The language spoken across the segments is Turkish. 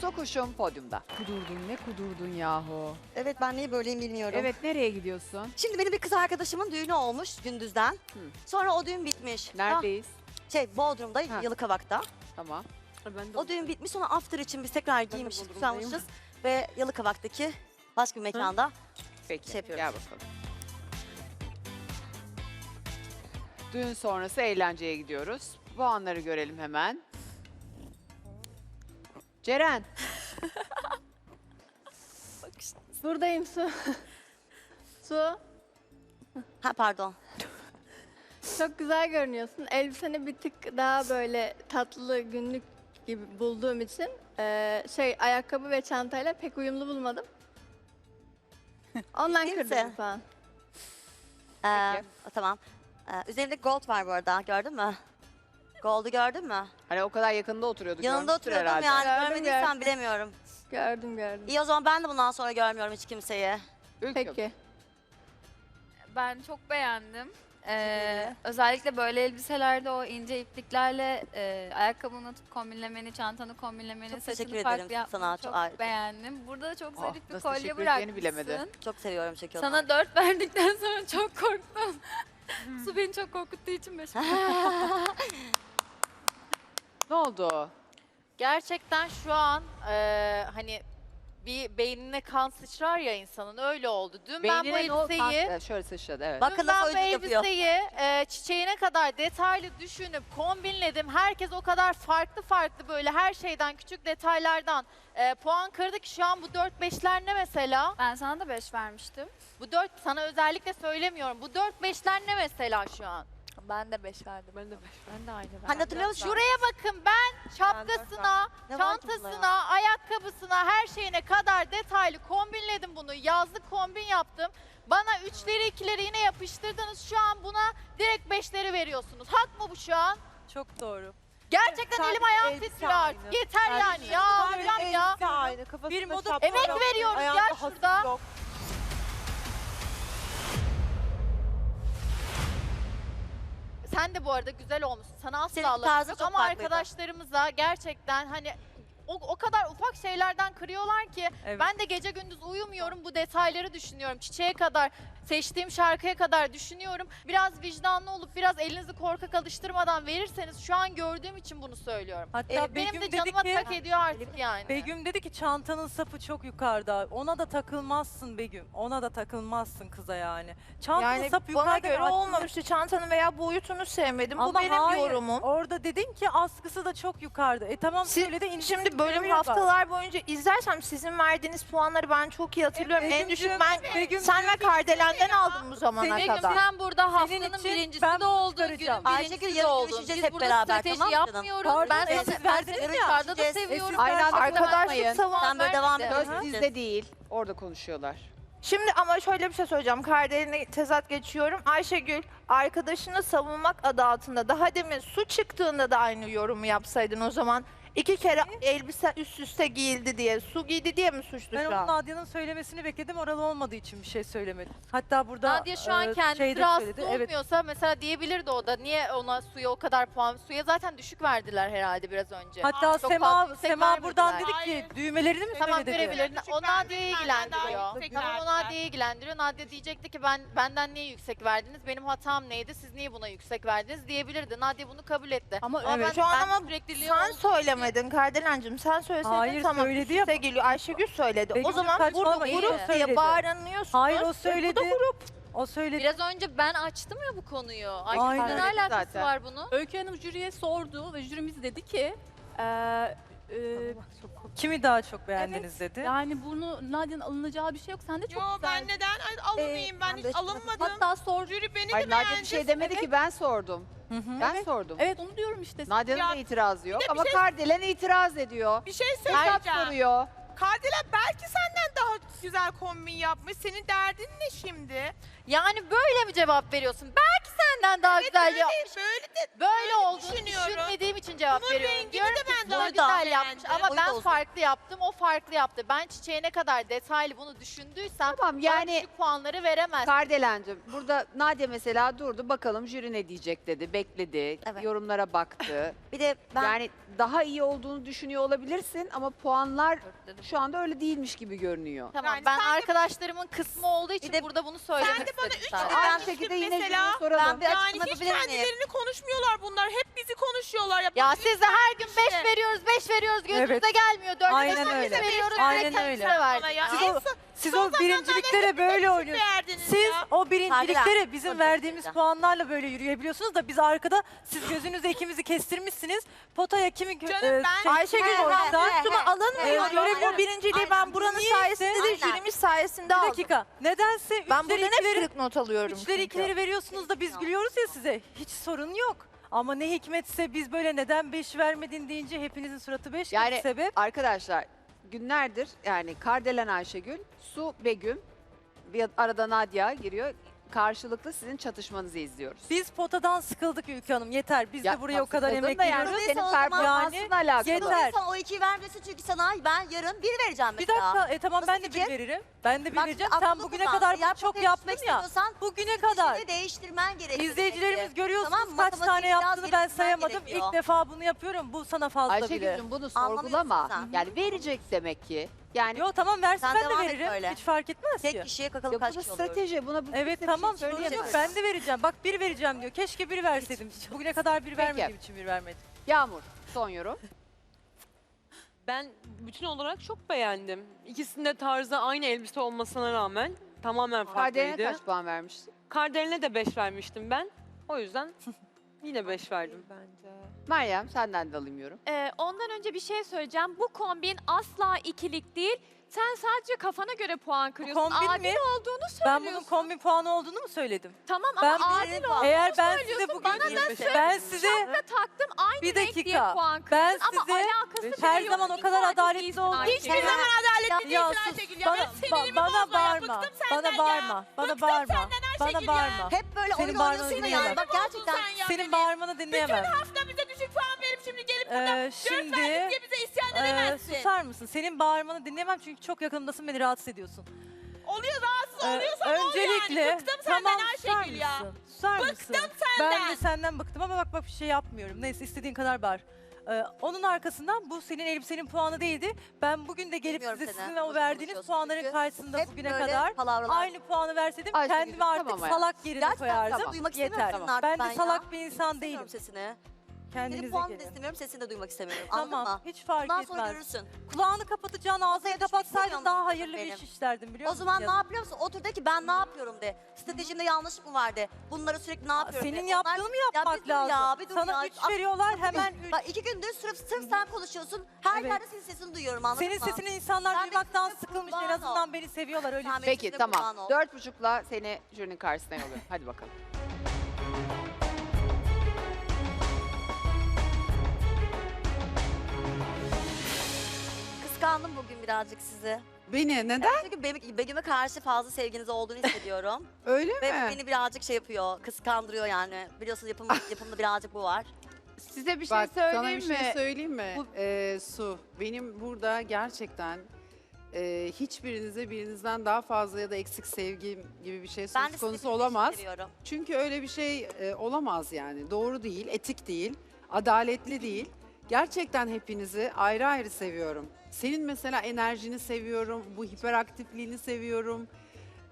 Sokuşum podyumda. Kudurdun ne kudurdun yahu. Evet ben niye böyleyim bilmiyorum. Evet nereye gidiyorsun? Şimdi benim bir kız arkadaşımın düğünü olmuş gündüzden. Hı. Sonra o düğün bitmiş. Neredeyiz? Ah, şey Bodrum'da, Ha. Yalıkavak'ta. Tamam. O düğün bitmiş sonra after için biz tekrar giymişiz, Bodrum'dayım. kutsanmışız. Ve Yalıkavak'taki başka bir mekanda. Peki Şey yapıyoruz. gel bakalım. Düğün sonrası eğlenceye gidiyoruz. Bu anları görelim hemen. Ceren. Buradayım Su. Su. Ha pardon. Çok güzel görünüyorsun. Elbiseni bir tık daha böyle tatlı günlük gibi bulduğum için eee, şey ayakkabı ve çantayla pek uyumlu bulmadım. Ondan Kimse. kırdım falan. Ee, Peki. tamam. Ee, üzerinde gold var bu arada gördün mü? Gold'u gördün mü? Hani o kadar yakında oturuyorduk. Yanında görmüştür oturuyordum herhalde. yani Gördüm, görmediysen gördüm. bilemiyorum. Gördüm gördüm. İyi o zaman ben de bundan sonra görmüyorum hiç kimseyi. Ülküm. Peki. Ben çok beğendim. Ee, özellikle böyle elbiselerde o ince ipliklerle e, ayakkabını kombinlemeni, çantanı kombinlemeni, Çok saçını teşekkür farklı ederim yapmanı sana, çok çok harika. beğendim. Burada da çok Ah, zarif bir nasıl kolye teşekkür edeceğini bırakmışsın. bilemedi. Çok seviyorum çekiyorum. Sana dört verdikten sonra çok korktum. Su beni çok korkuttuğu için beş. Ne oldu? Gerçekten şu an eee, hani bir beynine kan sıçrar ya insanın öyle oldu. Dün ben bu o elbiseyi kan- şöyle sıçradı evet. Bak- Bakın ben bu oyunculuk yapıyor. elbiseyi eee, çiçeğine kadar detaylı düşünüp kombinledim. Herkes o kadar farklı farklı böyle her şeyden küçük detaylardan eee, puan kırdı ki şu an bu 4-5'ler ne mesela? Ben sana da beş vermiştim. Bu 4 sana özellikle söylemiyorum. Bu 4-5'ler ne mesela şu an? Ben de beş verdim. Ben de beş. Ben de aynı verdim. Hani hatırlıyor musun? Şuraya bakın ben şapkasına, Ne var ki bunda çantasına, ayakkabısına, her şeyine kadar detaylı kombinledim bunu. Yazlık kombin yaptım. Bana üçleri ikileri yine yapıştırdınız. Şu an buna direkt beşleri veriyorsunuz. Hak mı bu şu an? Çok doğru. Gerçekten Sadece elim ayağım elbise titriyor artık. Yeter yani ya. Hocam ya. elbise aynı. Kafasında Bir moda- şapka Emek yok, veriyoruz ya ayağında hasır şurada. yok. Sen de bu arada güzel olmuşsun. Sana asla Senin tarzın lafım çok ama farklıydı. arkadaşlarımıza gerçekten hani o, o kadar ufak şeylerden kırıyorlar ki Evet. ben de gece gündüz uyumuyorum bu detayları düşünüyorum. Çiçeğe kadar, seçtiğim şarkıya kadar düşünüyorum. Biraz vicdanlı olup biraz elinizi korkak alıştırmadan verirseniz şu an gördüğüm için bunu söylüyorum. Hatta Ee, benim Begüm de dedi canıma ki tak ediyor artık yani. Begüm dedi ki çantanın sapı çok yukarıda. Ona da takılmazsın Begüm. Ona da takılmazsın kıza yani. Çantanın Yani sapı bana yukarıda. göre olmamıştı. Çantanın veya boyutunu sevmedim. Bu Ama benim hayır, yorumum. Orada dedin ki askısı da çok yukarıda. E tamam Siz- söyle de Şimdi bölüm yukarıya bak. haftalar boyunca izlersem sizin verdiğiniz puanları ben çok iyi hatırlıyorum. en düşük Begüm'cüğüm, ben Begüm sen diyor ve ki- Kardelen'den aldım bu zamana Begüm kadar. sen burada haftanın için birincisi ben de oldun, çıkaracağım. günün Ayşegül, birincisi de yarın oldun. görüşeceğiz Biz hep burada beraber, strateji tamam mı canım? yapmıyoruz. Pardon, ben e, seni, siz ben verdiniz seni ya. dışarıda da seviyorum. verdiniz. Aynı anda Arkadaşlık savunan Sen böyle devam vermedi. Söz bizde değil. Orada konuşuyorlar. Şimdi ama şöyle bir şey söyleyeceğim. Kardelen'e tezat geçiyorum. Ayşegül arkadaşını savunmak adı altında daha demin su çıktığında da aynı yorumu yapsaydın o zaman. İki kere elbise üst üste giyildi diye, su giydi diye mi suçlu Ben şu onun an? Nadia'nın söylemesini bekledim. Oralı olmadığı için bir şey söylemedim. Hatta burada Nadia şu an e, kendisi şeyde rahatsız söyledi. Evet. olmuyorsa mesela diyebilirdi o da niye ona suya o kadar puan suya zaten düşük verdiler herhalde biraz önce. Hatta Çok Sema yüksek Sema buradan dedi ki düğmelerini mi Tamam söyle dedi. görebilirdin. O Nadia'yı ilgilendiriyor. Tamam o. Nadia'yı ilgilendiriyor. Nadia diyecekti ki ben benden niye yüksek verdiniz? Benim hatam neydi? Siz niye buna yüksek verdiniz diyebilirdi. Nadia bunu kabul etti. Ama evet. ben, Şu an ben ama sürekliliği Sen söylemedin Kardelencim. Sen söyleseydin Hayır, tamam. söyledi ya. Geliyor. Ayşegül söyledi. Begüm o zaman burada saçmalama, iyi. grup söyledi. diye bağıranıyorsunuz. Hayır o söyledi. Bu da grup. O söyledi. Biraz önce ben açtım ya bu konuyu. Aynen. Ayşegül'ün ne alakası zaten. var bunun? Öykü Hanım jüriye sordu ve jürimiz dedi ki eee, eee, Kimi daha çok beğendiniz dedi. yani bunu Nadia'nın alınacağı bir şey yok. Sen de çok Yo güzel. ben neden Ay, alınmayayım ben hiç alınmadım. Hatta sor. Jüri beni Hayır de Nadia beğendi. bir şey demedi ki ben sordum. Hı hı. Ben sordum. Evet onu diyorum işte. Nadia'nın Ya, da itirazı yok bir ama şey- Kardelen itiraz ediyor. Bir şey Hesap söyleyeceğim. soruyor. Kardelen belki senden daha güzel kombin yapmış. Senin derdin ne şimdi? Yani böyle mi cevap veriyorsun? Belki senden daha güzel Böyle, yap. böyle de Böyle. İçin cevap Bunun veriyorum. rengini Diyorum de ki ben daha daha güzel beğendim. yapmış ama Boyu da ben uzun. farklı yaptım. O farklı yaptı. Ben çiçeğe ne kadar detaylı bunu düşündüysem Tamam yani yani düşük puanları veremez. Kardelencim burada Nadia mesela durdu bakalım jüri ne diyecek dedi. Bekledi, Evet. yorumlara baktı. Bir de ben Yani daha iyi olduğunu düşünüyor olabilirsin ama puanlar şu anda öyle değilmiş gibi görünüyor. Tamam Yani ben sen de- arkadaşım kısmı olduğu için de- burada bunu söylemek Sen de bana istedim üç sadece. tane Aynı şekilde yine mesela, jüriye soralım. bir Yani hiç miyim? kendilerini konuşmuyorlar bunlar. Hep bizi konuşuyorlar. Ya, Ya bak, siz de her gün 5 işte. veriyoruz, 5 veriyoruz gözünüze Evet. gelmiyor. 4 Aynen öyle. veriyoruz, Aynen direkt öyle. ya. Siz En o- son- Siz son o zamanlarda birinciliklere böyle düşük oynuyorsunuz. verdiniz Siz ya. o birinciliklere Kardelen, bizim verdiğimiz bekle. puanlarla böyle yürüyebiliyorsunuz da biz arkada siz gözünüzde ikimizi kestirmişsiniz. Potaya kimi gö- Canım e, ben- şey- Ayşegül He, he, he, üstüme he. Evet, Bu birinciliği ben buranın Niyeyse- sayesinde değil, Aynen. jürimiz sayesinde bir aldım. dakika. Nedense Ben üçleri buradan hep ikileri, kırık not alıyorum üçleri çünkü. ikileri veriyorsunuz da biz gülüyoruz ya size. Hiç sorun yok. Ama ne hikmetse biz böyle neden 5 vermedin deyince hepinizin suratı 5 Yani- sebep. Arkadaşlar günlerdir yani Kardelen Ayşegül, Su Begüm, bir arada Nadia giriyor. Karşılıklı sizin çatışmanızı izliyoruz. Biz potadan sıkıldık Ülke Hanım. Yeter. Biz Ya, de buraya o kadar sıkıldın emek da yani veriyoruz. senin o zaman performansınla yani alakalı. yeter. O ikiyi vermiyorsun çünkü sana ben yarın bir vereceğim Bir mesela. dakika. E tamam Nasıl ben de bir fikir? veririm. Ben de bir Bak, vereceğim. aklını Sen bugüne kullan. kadar bunu çok yaptın ya. istiyorsan Bugüne kadar. fikrini değiştirmen gerekiyor. İzleyicilerimiz görüyorsunuz Tamam, kaç tane biraz yaptığını ben geliştirmen sayamadım. gerekiyor. İlk defa bunu yapıyorum. Bu sana fazla bile. Ayşegül'cüm bunu Anlamıyorsun sorgulama. sen. Yani verecek demek ki. Yani Yo tamam versin Sen ben de devam et veririm. böyle. Hiç fark etmez ki. Tek kişiye bakalım ya bu kaç da kişi oluyor. strateji. Buna bu Evet kimse bir tamam şey sorun yok. söyleyemez. Ben de vereceğim. Bak bir vereceğim diyor. Keşke bir verseydim. Bugüne kadar bir vermediğim için bir vermedim. Yağmur son yorum. Ben bütün olarak çok beğendim. İkisinde tarzı aynı elbise olmasına rağmen tamamen Kardelen'e farklıydı. kaç puan vermiştin? Kardelen'e de 5 vermiştim ben. O yüzden yine 5 verdim. Meryem senden de alayım yorum. Ee, ondan önce bir şey söyleyeceğim. Bu kombin asla ikilik değil. Sen sadece kafana göre puan kırıyorsun. kombin adil mi? olduğunu Ben söylüyorsun. bunun kombin puanı olduğunu mu söyledim? Tamam Ben ama bir- adil olduğunu Eğer ben size söylüyorsun. bugün Bana da ben size şapka taktım aynı Bir renk diye dakika. puan kırdın Ben ama size alakası bile her yok. zaman o kadar adil adaletli değilsin Ayşegül. Hiçbir zaman adaletli ya değilsin sus Ayşegül ya. bana, Ben ba- bana ya. bağırma. Bıktım senden Bana ya. bağırma. Bana Bıktım bağırma. senden Bana Ayşegül ya. bağırma. Hep böyle Senin oyun bağırmanı oynuyorsun dinleyemem. yani. Bak gerçekten Sen ya Senin beni. bağırmanı dinleyemem. hafta bize düşük puan verip şimdi gelip burada Ee, dört şimdi verdik diye edemezsin. susar mısın? Senin bağırmanı dinleyemem çünkü çok yakınımdasın beni rahatsız ediyorsun. Oluyor rahatsız Ee, oluyorsan ol öncelikle yani. Bıktım senden tamam susar Ayşegül ya. mısın? Susar mısın? Bıktım Ben senden. de senden bıktım ama bak bak bir şey yapmıyorum. Neyse istediğin kadar bağır. Ee, onun arkasından bu senin elbisenin puanı değildi. Ben bugün de gelip Bilmiyorum size seni. sizin o verdiğiniz puanların karşısında Hep bugüne böyle kadar palavralar. aynı puanı verseydim Ayşegül, kendimi artık tamam salak yerine Gerçekten koyardım. tamam. duymak Yeter. artık Ben ben de ya. salak bir insan değilim. İstemiyorum sesini. Senin Kendinize puanını da gelin. istemiyorum, sesini de duymak istemiyorum. Anladın Tamam mı? hiç fark Bundan sonra etmez. görürsün. Kulağını kapatacağın ağzını düşmek kapatsaydın daha musun hayırlı bir benim? iş işlerdin biliyor O musun? zaman ya? ne yapıyor musun? Otur de ki ben ne yapıyorum de. Stratejimde yanlışlık mı var de. Bunları sürekli ne yapıyorum de. Senin Onlar- yaptığını mı Ya yapmak bir dur lazım? Ya, bir dur Sana ya. 3 veriyorlar hemen 3. Bak iki gündür sırf, sırf sen konuşuyorsun. Her Evet. yerde senin sesini duyuyorum anladın Senin mı? sesini insanlar benim duymaktan sıkılmış en azından beni seviyorlar öyle. Sen benim Peki tamam. ol. Dört buçukla seni jürinin karşısına yolluyorum. Hadi bakalım. Kıskandım bugün birazcık sizi. Beni neden? Çünkü Begüm- Begüm'e karşı fazla sevginiz olduğunu hissediyorum. Öyle Ve bu mi? beni birazcık şey yapıyor, kıskandırıyor yani. Biliyorsunuz yapım, yapımda birazcık bu var. Size bir şey Bak sana söyleyeyim bir mi? şey söyleyeyim mi? Bu- Ee, Su, benim burada gerçekten e, hiçbirinize birinizden daha fazla ya da eksik sevgim gibi bir şey Ben söz sizi konusu olamaz. seviyorum. Çünkü öyle bir şey e, olamaz yani. Doğru değil, etik değil, adaletli değil. Gerçekten hepinizi ayrı ayrı seviyorum. Senin mesela enerjini seviyorum, bu hiperaktifliğini seviyorum.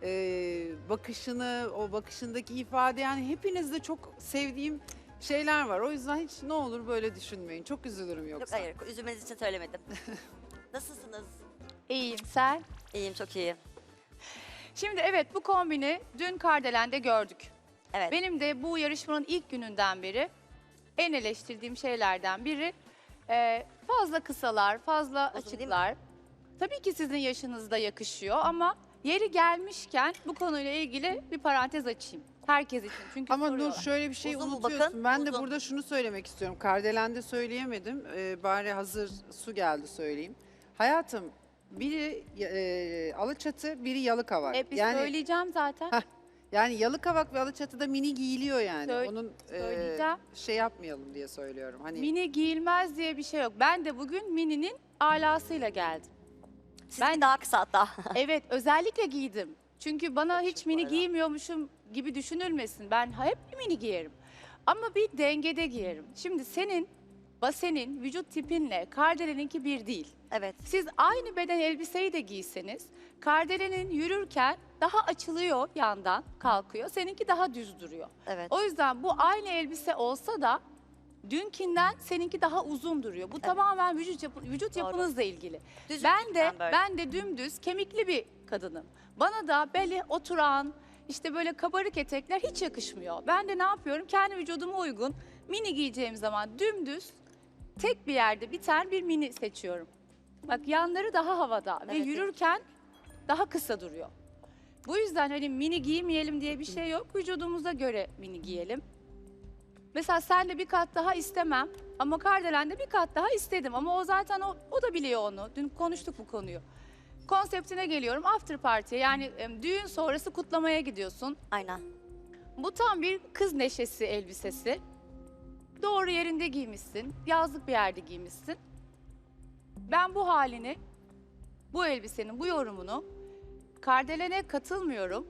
Ee, bakışını, o bakışındaki ifade yani hepinizde çok sevdiğim şeyler var. O yüzden hiç ne olur böyle düşünmeyin. Çok üzülürüm Yok yoksa. hayır, üzülmeniz için söylemedim. Nasılsınız? İyiyim sen. İyiyim, çok iyiyim. Şimdi evet bu kombini dün Kardelen'de gördük. Evet. Benim de bu yarışmanın ilk gününden beri en eleştirdiğim şeylerden biri e, fazla kısalar, fazla Uzun değil mi? açıklar. Tabii ki sizin yaşınızda yakışıyor ama yeri gelmişken bu konuyla ilgili bir parantez açayım. Herkes için çünkü Ama Nur soruyorlar. şöyle bir şey Uzun mu? unutuyorsun. Bakın, ben de uzun. burada şunu söylemek istiyorum. Kardelen'de söyleyemedim. Ee, bari hazır su geldi söyleyeyim. Hayatım biri e, Alaçatı, biri Yalıkavak. Hep bir yani söyleyeceğim zaten. Heh, Yani Yalıkavak ve Alaçatı'da mini giyiliyor yani. Söyle- Onun e, söyleyeceğim. şey yapmayalım diye söylüyorum. Hani Mini giyilmez diye bir şey yok. Ben de bugün mininin alasıyla geldim. Ben daha kısa hatta. Evet özellikle giydim. Çünkü bana hiç mini giymiyormuşum gibi düşünülmesin. Ben hep mini giyerim. Ama bir dengede giyerim. Şimdi senin basenin vücut tipinle Kardeleninki bir değil. Evet. Siz aynı beden elbiseyi de giyseniz Kardelenin yürürken daha açılıyor yandan kalkıyor. Seninki daha düz duruyor. Evet. O yüzden bu aynı elbise olsa da dünkinden seninki daha uzun duruyor. Bu tamamen vücut yapı- vücut Doğru. yapınızla ilgili. Düz Ben de vücuttan böyle. ben de dümdüz kemikli bir kadınım. Bana da beli oturan işte böyle kabarık etekler hiç yakışmıyor. Ben de ne yapıyorum? Kendi vücuduma uygun mini giyeceğim zaman dümdüz tek bir yerde biten bir mini seçiyorum. Bak yanları daha havada ve Evet, yürürken daha kısa duruyor. Bu yüzden hani mini giymeyelim diye bir şey yok. Vücudumuza göre mini giyelim. Mesela sen de bir kat daha istemem ama Kardelen'de bir kat daha istedim ama o zaten o, o da biliyor onu. Dün konuştuk bu konuyu. Konseptine geliyorum after party'ye yani em, düğün sonrası kutlamaya gidiyorsun. Aynen. Bu tam bir kız neşesi elbisesi. Doğru yerinde giymişsin. Yazlık bir yerde giymişsin. Ben bu halini, bu elbisenin bu yorumunu Kardelen'e katılmıyorum.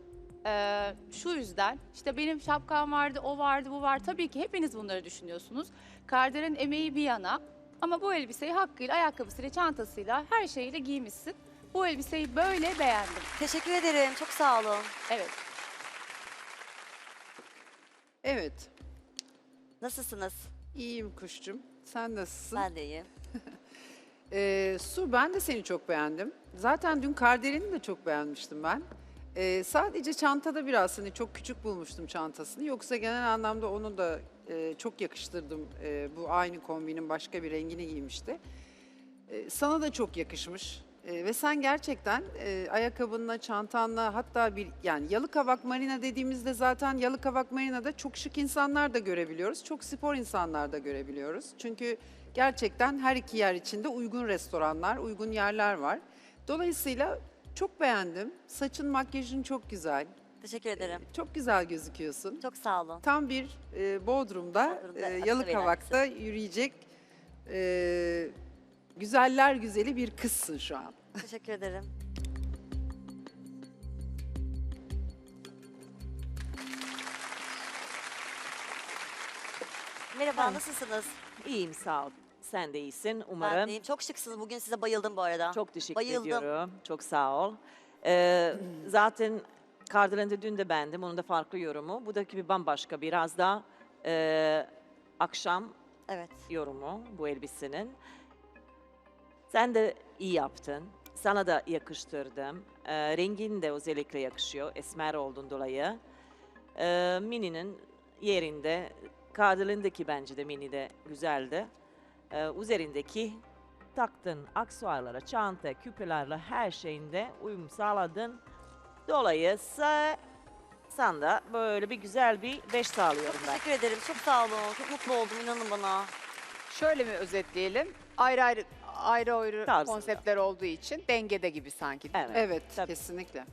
Ee, şu yüzden işte benim şapkam vardı, o vardı, bu var. Tabii ki hepiniz bunları düşünüyorsunuz. Kardelen emeği bir yana ama bu elbiseyi hakkıyla, ayakkabısıyla, çantasıyla, her şeyiyle giymişsin. Bu elbiseyi böyle beğendim. Teşekkür ederim. Çok sağ olun. Evet. evet Nasılsınız? iyiyim kuşcum. Sen nasılsın? Ben de iyiyim. Ee, Su ben de seni çok beğendim. Zaten dün Kardelen'i de çok beğenmiştim ben. Ee, sadece çantada biraz hani çok küçük bulmuştum çantasını. Yoksa genel anlamda onu da e, çok yakıştırdım. E, bu aynı kombinin başka bir rengini giymişti. E, sana da çok yakışmış. E, ve sen gerçekten e, ayakkabınla, çantanla hatta bir yani Yalıkavak Marina dediğimizde zaten Yalıkavak Marina'da çok şık insanlar da görebiliyoruz. Çok spor insanlar da görebiliyoruz. Çünkü gerçekten her iki yer içinde uygun restoranlar, uygun yerler var. Dolayısıyla çok beğendim. Saçın, makyajın çok güzel. Teşekkür ederim. Çok güzel gözüküyorsun. Çok sağ olun. Tam bir e, Bodrum'da, Bodrum'da e, Yalıkavak'ta yürüyecek e, güzeller güzeli bir kızsın şu an. Teşekkür ederim. Merhaba, nasılsınız? İyiyim sağ ol. Sen de iyisin Ben umarım. de iyiyim. Çok şıksınız. Bugün size bayıldım bu arada. Çok teşekkür Bayıldım. ediyorum. Çok sağ ol. Ee, zaten Kardelen'de dün de bendim. Onun da farklı yorumu. Buradaki bir bambaşka biraz da e, akşam Evet. yorumu bu elbisenin. Sen de iyi yaptın. Sana da yakıştırdım. Ee, rengin de özellikle yakışıyor. Esmer olduğun dolayı. Ee, Mini'nin yerinde, Kardelen'deki bence de Mini de güzeldi. Ee, üzerindeki taktığın aksesuarlara, çanta, küpelerle her şeyinde uyum sağladın. Dolayısıyla sana da böyle bir güzel bir beş sağlıyorum ben. Teşekkür ederim. Çok sağ olun. Çok mutlu oldum. inanın bana. Şöyle mi özetleyelim? Ayrı ayrı ayrı ayrı Tarzında. konseptler olduğu için dengede gibi sanki. Evet. Evet, Tabii. kesinlikle.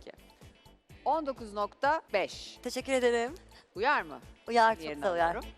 19.5. Teşekkür ederim. Uyar mı? Uyar, çok Diğerini da uyar. alıyorum.